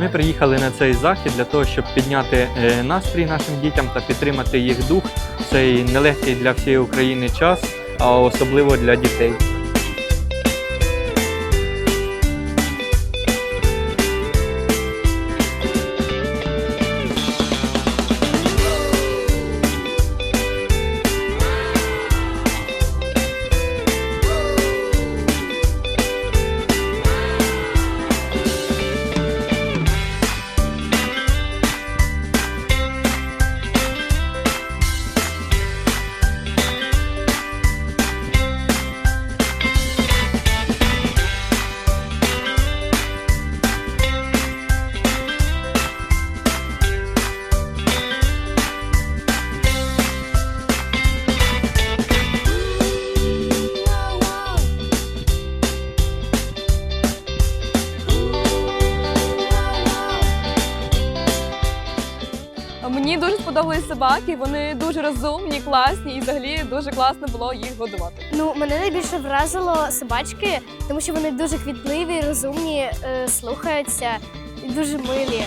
Ми приїхали на цей захід для того, щоб підняти е, настрій нашим дітям та підтримати їх дух в цей нелегкий для всієї України час, а особливо для дітей. Мені дуже сподобались собаки. Вони дуже розумні, класні, і взагалі дуже класно було їх годувати. Ну, мене найбільше вразило собачки, тому що вони дуже квітливі, розумні, е, слухаються і дуже милі.